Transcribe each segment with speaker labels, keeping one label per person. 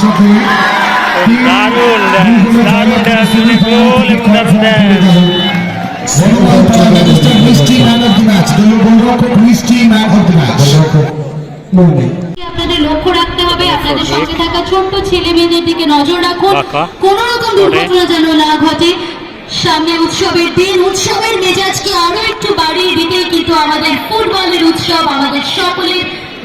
Speaker 1: সাথে
Speaker 2: দারুণ দারুণ
Speaker 3: আপনাদের লক্ষ্য রাখতে হবে? আপনাদের সঙ্গে থাকা ছোট্ট ছেলে মেয়েদের দিকে নজর রাখুন। কোন রকম দুর্ঘটনা যেন না ঘটে। সামনে উৎসবের দিন উৎসবের মেজাজকে আরও একটু বাড়িয়ে দিতে কিন্তু আমাদের ফুটবলের উৎসব আমাদের সকলের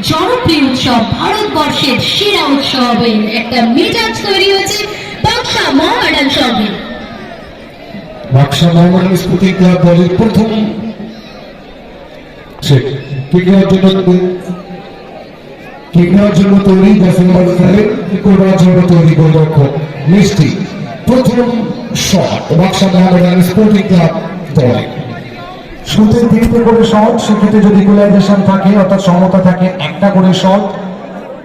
Speaker 3: জনপ্রিয় উৎসব ভারতবর্ষের সেরা উৎসবের একটা মেজাজ তৈরি হয়েছে বাক্সা মহামেডাল সঙ্গে
Speaker 1: বাক্সা মোহাম্মদ স্পুটিং ক্লাব দলের প্রথম মিষ্টি প্রথম shot Baksa Mohammad sporting club দলে। শুরুতে তিনটে করে শট সেক্ষেত্রে যদি গোলাইজেশন থাকে অর্থাৎ সমতা থাকে একটা করে শট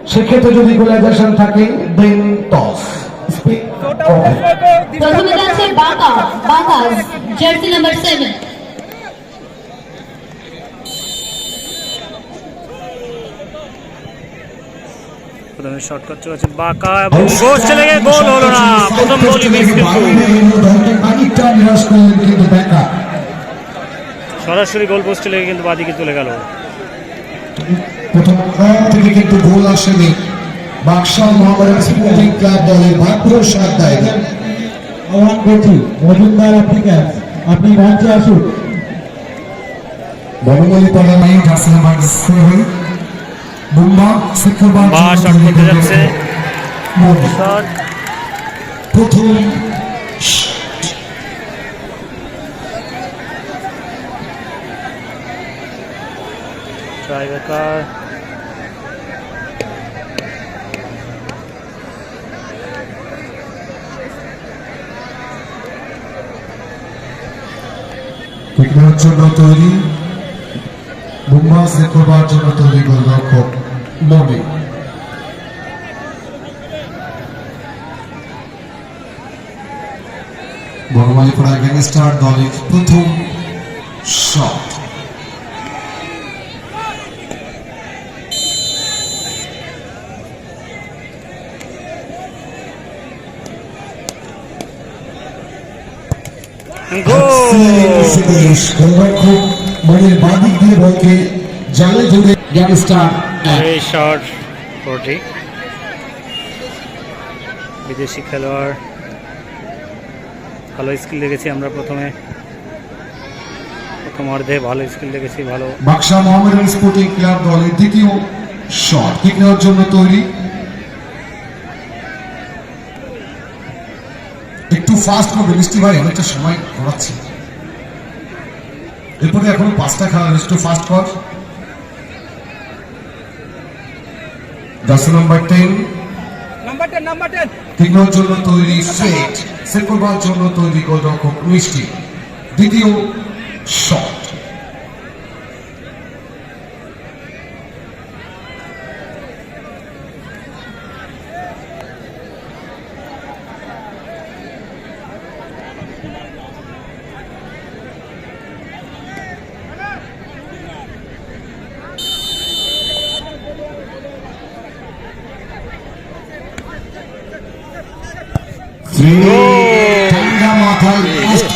Speaker 1: সেক্ষেত্রে যদি গোলাইজেশন থাকে দেন টস
Speaker 3: প্রথমে জার্সি নাম্বার
Speaker 2: করতে হচ্ছে বাঁকা এবং গোল চলে গিয়ে গোল হলো না প্রথম গোলই মিস কিন্তু
Speaker 1: খানিকটা নিরাশ করলেন কিন্তু দেখা
Speaker 2: সরাসরি গোল পোস্টে লেগে কিন্তু বাদিকে চলে গেল।
Speaker 1: প্রথম থেকে কিন্তু গোল আসেনি। বাক্সা মোহামেডান স্পোর্টিং ক্লাব দলের ভাগ্য সাথ দেয়
Speaker 4: আহ্বান করছি মজুমদার আফ্রিকা আপনি মঞ্চে আসুন।
Speaker 1: বনমালী পাড়া নেই সেভেন বুম্বা শুক্রবার
Speaker 2: বা শট করতে যাচ্ছে।
Speaker 1: মোদি।
Speaker 2: শট
Speaker 1: প্রথম
Speaker 2: ট্রাইবেকার
Speaker 1: কিক জন্য তৈরি বুম্বা শুক্রবার জন্য তৈরি গোলরক্ষক মোদি বনমালী গ্যাংস্টার দলের প্রথম শট
Speaker 2: গোল!
Speaker 1: বাদিক দিয়ে বলকে জালে ধরে গ্যাংস্টার
Speaker 2: এই শট ফোরটি বিদেশি খেলোয়াড়। ভালো স্কিল দেখেছি আমরা প্রথমে। প্রথম অর্ধে ভালো স্কিল দেখেছি ভালো।
Speaker 1: বাক্সা মোহামেডান স্পোর্টিং ক্লাব দলের দ্বিতীয় শট। কিক নেওয়ার জন্য তৈরি একটু ফাস্ট করবে মিষ্টি ভাই অনেকটা সময় ঘোরাচ্ছে এরপরে এখন পাঁচটা খেলা রয়েছে, একটু ফাস্ট কর। নম্বর টেন জন্য তৈরি ফেট সেট করবার জন্য তৈরি গোলরক্ষক মিষ্টি। দ্বিতীয় শট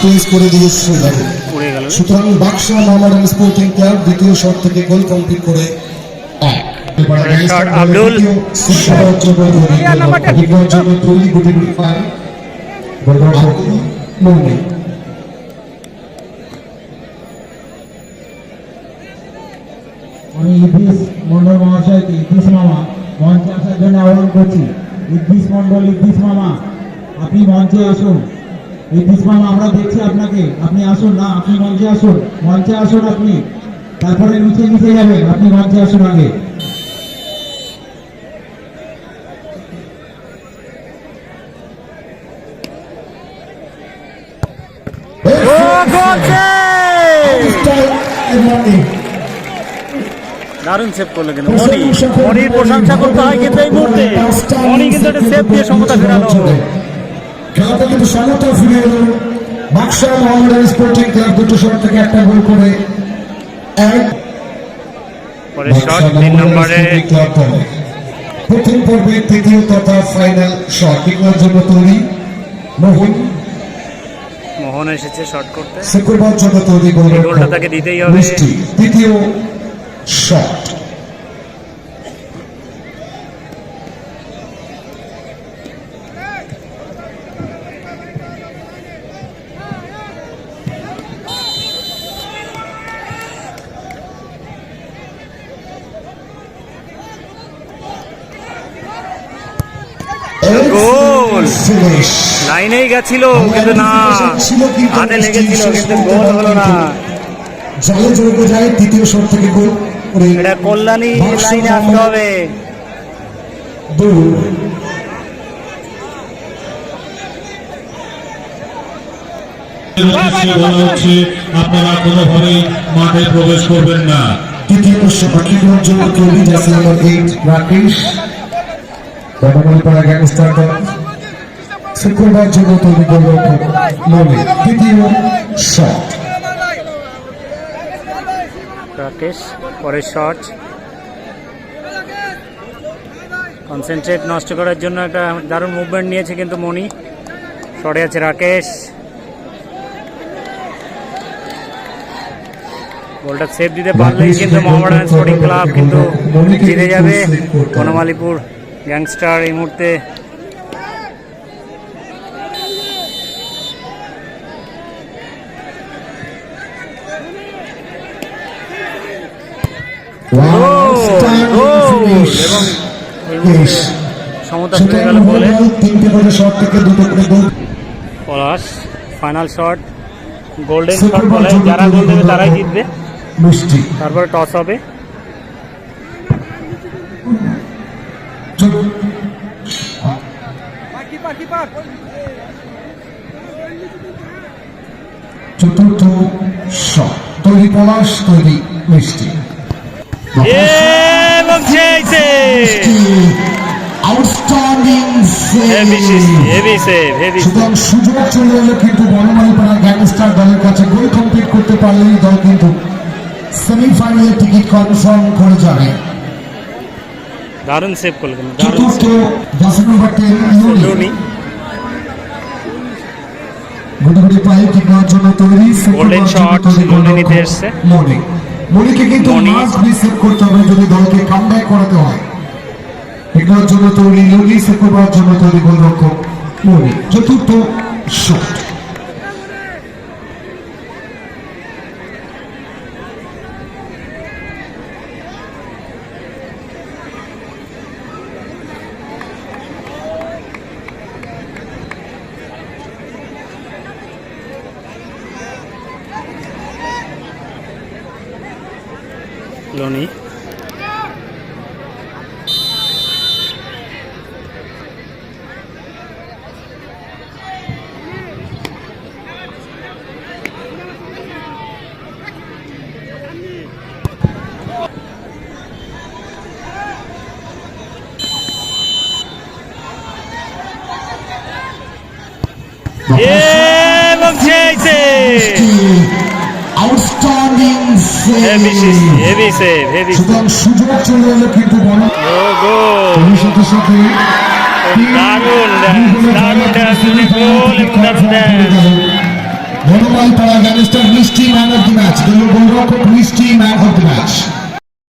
Speaker 1: প্লেস করে দিয়েছে সুতরাং বাক্সা মোহামেডান স্পোর্টিং ক্লাব দ্বিতীয় শট থেকে গোল কমপ্লিট করে এক।
Speaker 2: পরের শট।
Speaker 4: আমি ইদ্রিস মন্ডল মহাশয়কে ইদ্রিস মামা মঞ্চে আসার জন্য আহ্বান করছি। ইদ্রিস মন্ডল ইদ্রিস মামা আপনি মঞ্চে আসুন। ইদ্রিস মামা আমরা দেখছি আপনাকে। আপনি আসুন না আপনি মঞ্চে আসুন। মঞ্চে আসুন আপনি। তারপরে নিচে নিচে যাবেন আপনি মঞ্চে আসুন আগে।
Speaker 2: দারুণ সেভ করল কিন্তু। মনি মনির প্রশংসা করতে হয় কিন্তু এই মুহূর্তে। মনি কিন্তু একটা সেভ দিয়ে সমতা ফেরালো।
Speaker 1: কিন্তু সমতা ফিরে এলো। বাক্সা মোহামেডান স্পোর্টিং ক্লাব দুটো শট থেকে একটা গোল করে এক।
Speaker 2: শট
Speaker 1: প্রথম পর্বে তৃতীয় তথা ফাইনাল শট টিকলার জন্য তৈরি। মোহন।
Speaker 2: মোহন এসেছে শর্ট করতে।
Speaker 1: শুক্রবার জন্য তৈরি
Speaker 2: গোলটা তাকে দিতেই হবে।
Speaker 1: তৃতীয় শট
Speaker 2: লাইনেই গেছিল কিন্তু না হাতে লেগেছিল কিন্তু গোল হলো না।
Speaker 1: জলে জড়িত যায় তৃতীয় শট থেকে গোল
Speaker 2: এটা কল্যাণী লাইনে আসতে হবে।
Speaker 1: দূর
Speaker 5: উদ্দেশ্যে বলা হচ্ছে আপনারা কোনোভাবেই মাঠে প্রবেশ করবেন না।
Speaker 1: তৃতীয় এইট রাকেশ। গ্যাংস্টার জন্য তৈরি গোলরক্ষক মনে তৃতীয় শট
Speaker 2: রাকেশ পরের শট কনসেন্ট্রেট নষ্ট করার জন্য একটা দারুণ মুভমেন্ট নিয়েছে কিন্তু মনি। শটে আছে রাকেশ। গোলটা সেভ দিতে পারলেই কিন্তু মোহামেডান স্পোর্টিং ক্লাব কিন্তু জিতে যাবে। বনমালীপুর গ্যাংস্টার এই মুহূর্তে গোল! এবং এই মুহূর্তে সমতা ফিরে গেল বলে
Speaker 1: তিনটে করে শট থেকে দুটো করে goal
Speaker 2: Palash final shot golden shot বলে। যারা গোল দেবে তারাই জিতবে। তারপরে টস হবে।
Speaker 1: চতুর্থ শট তৈরি পলাশ, তৈরি মিষ্টি।
Speaker 2: এবং
Speaker 1: আউটস্ট্যান্ডিং
Speaker 2: হেভি হেভি হেভি
Speaker 1: সুতরাং সুযোগ চলে এলো কিন্তু বনমালীপাড়া গ্যাংস্টার দলের কাছে গোল কমপ্লিট করতে পারলেই দল কিন্তু সেমিফাইনালের টিকিট কনফার্ম করে যাবে।
Speaker 2: দারুণ সেভ করল কিন্তু দারুণ
Speaker 1: চতুর্থ দশ নম্বর টেন
Speaker 2: ধোনি
Speaker 1: গুটি পায়ে ঠিক নেওয়ার জন্য তৈরি।
Speaker 2: নিতে এসছে।
Speaker 1: মনে। মনিকে কিন্তু
Speaker 2: মাস
Speaker 1: মাস্ট বি সেভ করতে হবে যদি দলকে কামব্যাক করাতে হয়। এগুলোর জন্য তৈরি লুলি সেভ করবার জন্য তৈরি গোলরক্ষক মনি। চতুর্থ শট
Speaker 2: লোনি এবং হেভি হেভি সেভ হেভি
Speaker 1: সুতরাং সুযোগ চলে এলো কিন্তু বন
Speaker 2: ও গোল
Speaker 1: সাথে সাথে
Speaker 2: দারুণ দারুণ dance, গোল দারুণ।
Speaker 1: Banamalipara gangster Mishti man of the match গোলরক্ষক Mishti man of the match